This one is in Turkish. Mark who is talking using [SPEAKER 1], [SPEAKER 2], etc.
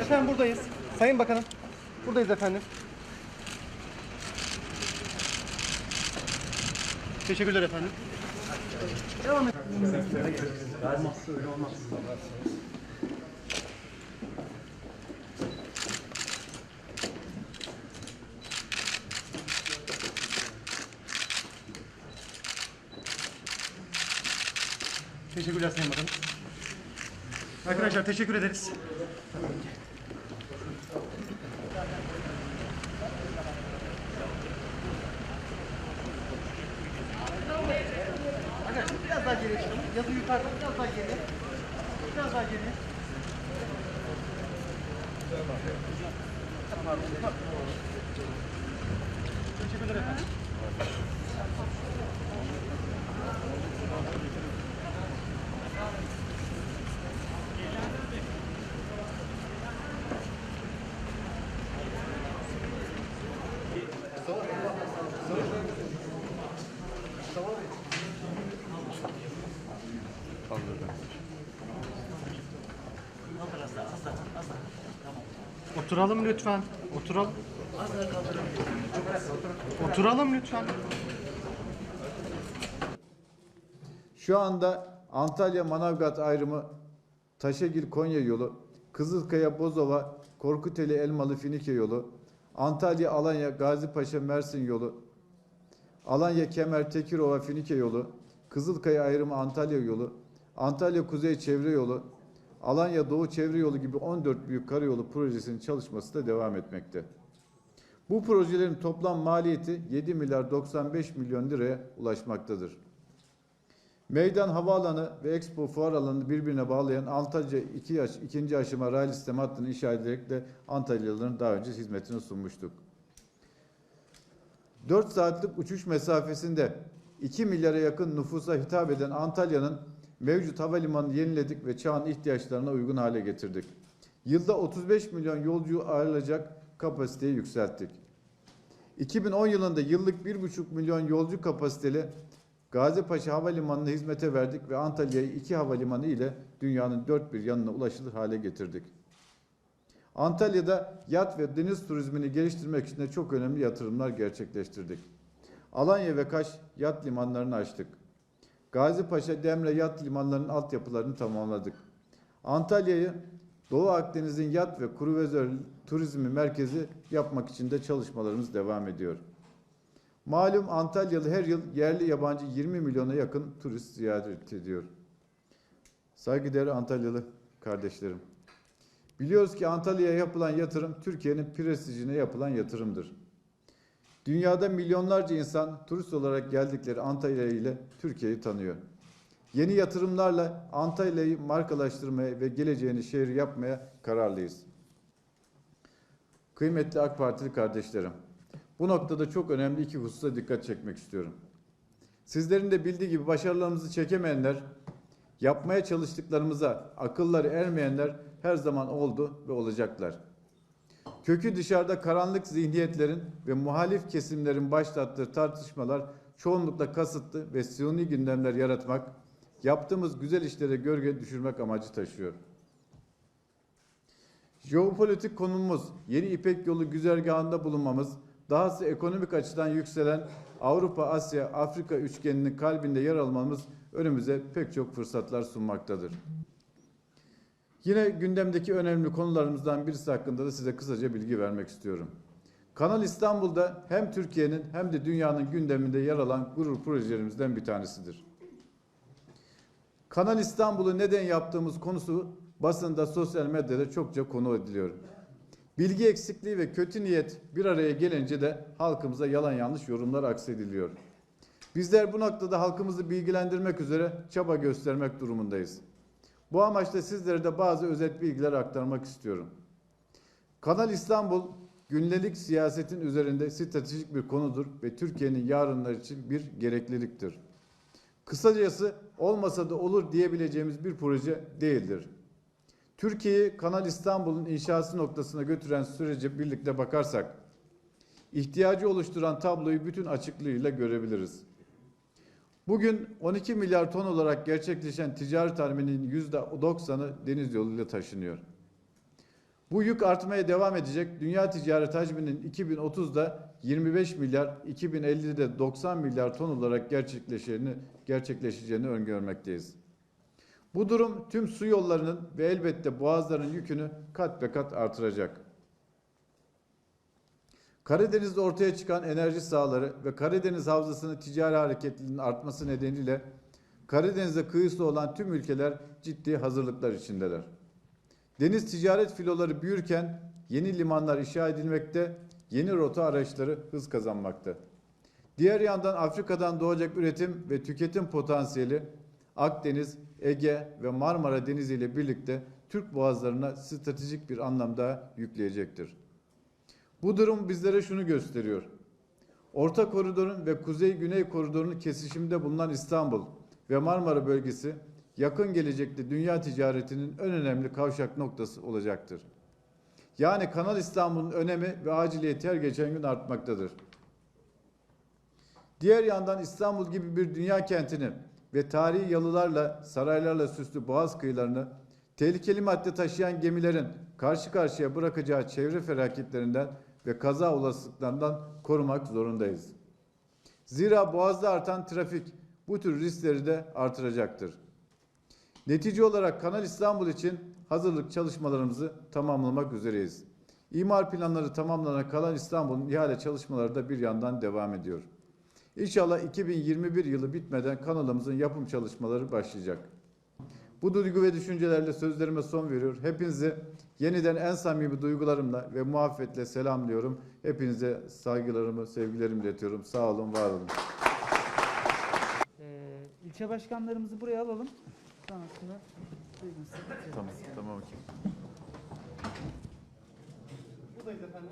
[SPEAKER 1] Efendim buradayız. Sayın Bakanım. Buradayız efendim. Teşekkürler efendim. Devam et. Olmaz, öyle olmaz. Teşekkürler Sayın Bakanım. Arkadaşlar teşekkür ederiz. Yazı yukarıda biraz daha geriye. Biraz daha. Pardon. Teşekkürler efendim. Oturalım lütfen. Oturalım. Oturalım lütfen.
[SPEAKER 2] Şu anda Antalya Manavgat ayrımı Taşegil Konya yolu, Kızılkaya Bozova, Korkuteli Elmalı Finike yolu, Antalya Alanya Gazipaşa Mersin yolu, Alanya Kemer Tekirova Finike yolu, Kızılkaya ayrımı Antalya yolu, Antalya Kuzey Çevre yolu, Alanya Doğu Çevre yolu gibi 14 büyük karayolu projesinin çalışması da devam etmekte. Bu projelerin toplam maliyeti 7 milyar 95 milyon liraya ulaşmaktadır. Meydan Havaalanı ve Expo Fuar Alanı'nı birbirine bağlayan Antalya 2 yaş, ikinci aşama raylı sistem hattını inşa ederek de Antalyalıların daha önce hizmetini sunmuştuk. 4 saatlik uçuş mesafesinde 2 milyara yakın nüfusa hitap eden Antalya'nın mevcut havalimanını yeniledik ve çağın ihtiyaçlarına uygun hale getirdik. Yılda 35 milyon yolcuyu ağırlayacak kapasiteyi yükselttik. 2010 yılında yıllık 1,5 milyon yolcu kapasiteli Gazipaşa Havalimanı'na hizmete verdik ve Antalya'yı iki havalimanı ile dünyanın dört bir yanına ulaşılır hale getirdik. Antalya'da yat ve deniz turizmini geliştirmek için de çok önemli yatırımlar gerçekleştirdik. Alanya ve Kaş yat limanlarını açtık. Gazipaşa, Demre yat limanlarının altyapılarını tamamladık. Antalya'yı Doğu Akdeniz'in yat ve kruvazör turizmi merkezi yapmak için de çalışmalarımız devam ediyor. Malum Antalyalı her yıl yerli yabancı 20 milyona yakın turist ziyaret ediyor. Saygıdeğer Antalyalı kardeşlerim. Biliyoruz ki Antalya'ya yapılan yatırım Türkiye'nin prestijine yapılan yatırımdır. Dünyada milyonlarca insan turist olarak geldikleri Antalya ile Türkiye'yi tanıyor. Yeni yatırımlarla Antalya'yı markalaştırmaya ve geleceğini şehir yapmaya kararlıyız. Kıymetli AK Partili kardeşlerim, bu noktada çok önemli iki hususa dikkat çekmek istiyorum. Sizlerin de bildiği gibi başarılarımızı çekemeyenler, yapmaya çalıştıklarımıza akılları ermeyenler her zaman oldu ve olacaklar. Kökü dışarıda karanlık zihniyetlerin ve muhalif kesimlerin başlattığı tartışmalar çoğunlukla kasıtlı ve suni gündemler yaratmak, yaptığımız güzel işlere gölge düşürmek amacı taşıyor. Jeopolitik konumumuz, yeni İpek yolu güzergahında bulunmamız, dahası ekonomik açıdan yükselen Avrupa, Asya, Afrika üçgeninin kalbinde yer almamız önümüze pek çok fırsatlar sunmaktadır. Yine gündemdeki önemli konularımızdan birisi hakkında da size kısaca bilgi vermek istiyorum. Kanal İstanbul'da hem Türkiye'nin hem de dünyanın gündeminde yer alan gurur projelerimizden bir tanesidir. Kanal İstanbul'u neden yaptığımız konusu basında, sosyal medyada çokça konu ediliyor. Bilgi eksikliği ve kötü niyet bir araya gelince de halkımıza yalan yanlış yorumlar aksediliyor. Bizler bu noktada halkımızı bilgilendirmek üzere çaba göstermek durumundayız. Bu amaçla sizlere de bazı özet bilgiler aktarmak istiyorum. Kanal İstanbul günlük siyasetin üzerinde stratejik bir konudur ve Türkiye'nin yarınlar için bir gerekliliktir. Kısacası olmasa da olur diyebileceğimiz bir proje değildir. Türkiye'yi Kanal İstanbul'un inşası noktasına götüren sürece birlikte bakarsak, ihtiyacı oluşturan tabloyu bütün açıklığıyla görebiliriz. Bugün 12 milyar ton olarak gerçekleşen ticaret hacminin %90'ı deniz yoluyla taşınıyor. Bu yük artmaya devam edecek. Dünya ticaret hacminin 2030'da 25 milyar, 2050'de 90 milyar ton olarak gerçekleşeceğini, gerçekleşeceğini öngörmekteyiz. Bu durum tüm su yollarının ve elbette boğazların yükünü kat be kat artıracak. Karadeniz'de ortaya çıkan enerji sahaları ve Karadeniz Havzası'nın ticari hareketliliğinin artması nedeniyle Karadeniz'e kıyısı olan tüm ülkeler ciddi hazırlıklar içindeler. Deniz ticaret filoları büyürken yeni limanlar inşa edilmekte, yeni rota araçları hız kazanmakta. Diğer yandan Afrika'dan doğacak üretim ve tüketim potansiyeli Akdeniz, Ege ve Marmara Denizi ile birlikte Türk boğazlarına stratejik bir anlamda yükleyecektir. Bu durum bizlere şunu gösteriyor. Orta koridorun ve kuzey-güney koridorunun kesişiminde bulunan İstanbul ve Marmara bölgesi yakın gelecekte dünya ticaretinin en önemli kavşak noktası olacaktır. Yani Kanal İstanbul'un önemi ve aciliyeti her geçen gün artmaktadır. Diğer yandan İstanbul gibi bir dünya kentini ve tarihi yalılarla, saraylarla süslü boğaz kıyılarını tehlikeli madde taşıyan gemilerin karşı karşıya bırakacağı çevre felaketlerinden ve kaza olasılıklarından korumak zorundayız. Zira boğazda artan trafik bu tür riskleri de artıracaktır. Netice olarak Kanal İstanbul için hazırlık çalışmalarımızı tamamlamak üzereyiz. İmar planları tamamlanan Kanal İstanbul'un ihale çalışmaları da bir yandan devam ediyor. İnşallah 2021 yılı bitmeden kanalımızın yapım çalışmaları başlayacak. Bu duygu ve düşüncelerle sözlerime son veriyor. Hepinizi yeniden en samimi duygularımla ve muhabbetle selamlıyorum. Hepinize saygılarımı, sevgilerimi iletiyorum. Sağ olun, var olun.
[SPEAKER 3] Ee, ilçe başkanlarımızı buraya alalım. Sonrasında.
[SPEAKER 2] Tamam, tamam.
[SPEAKER 1] Buradayız efendim.